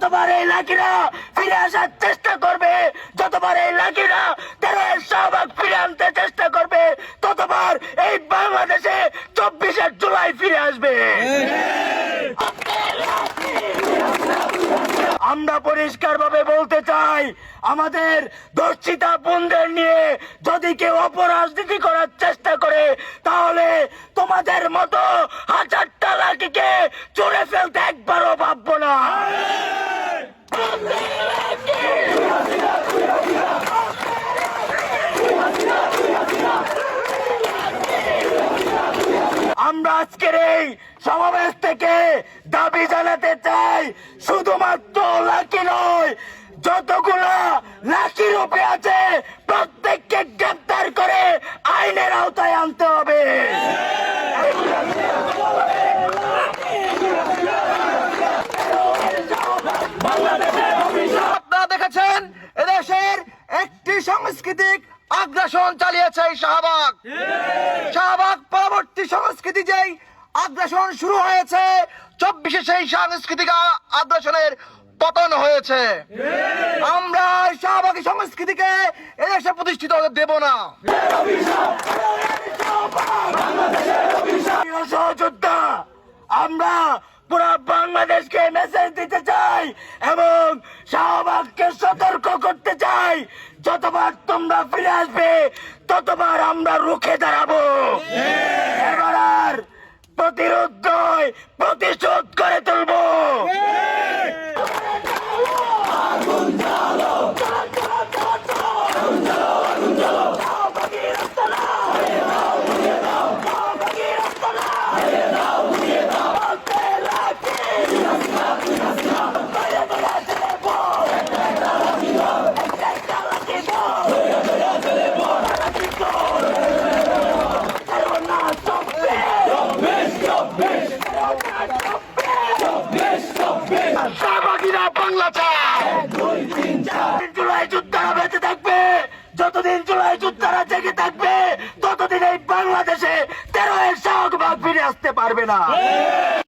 যতবার এই লাকিরা ফিরে আসার চেষ্টা করবে, যতবার এই লাকিরা তেরোয়ের শাহবাগ ফিরে আনতে চেষ্টা করবে, ততবার এই বাংলাদেশে চব্বিশের জুলাই ফিরে আসবে। আমরা পরিষ্কার ভাবে বলতে চাই, আমাদের দর্শিতা বোনদের নিয়ে যদি কেউ অপরাজনীতি করার চেষ্টা করে, তাহলে তোমাদের মতো হাজারটা লাঠিকে চড়ে ফেলতে একবারও ভাববো না। আমরা আজকের এই সমাবেশ থেকে দাবি জানাতে চাই, শুধুমাত্র লাকি নয়, যতগুলা লাকি রূপে আছে, প্রত্যেককে গ্রেপ্তার করে আইনের আওতায় আনতে হবে। সাংস্কৃতিক আগ্রাসন চালিয়েছে এই শাহবাগ। শাহবাগ পরবর্তী সংস্কৃতি যেই আগ্রাসন শুরু হয়েছে, চব্বিশে সেই সাংস্কৃতিক আগ্রাসনের পতন হয়েছে। আমরা শাহবাগী সংস্কৃতিকে এদেশে প্রতিষ্ঠিত হতে দেব না। আমরা পুরো বাংলাদেশকে মেসেজ দিতে চাই এবং শাহবাগকে সতর্ক করতে চাই। যতবার তোমরা ফিরে আসবে, ততবার আমরা রুখে দাঁড়াবো। এবার আর প্রতিরোধ নয়, প্রতিশোধ করে তুলবো। শাহবাগীরা বাংলা চায় যোদ্ধারা বেঁচে থাকবে, যতদিন জুলাই যোদ্ধারা জেগে থাকবে, ততদিন এই বাংলাদেশে তেরো এর শাহবাগ ফিরে আসতে পারবে না।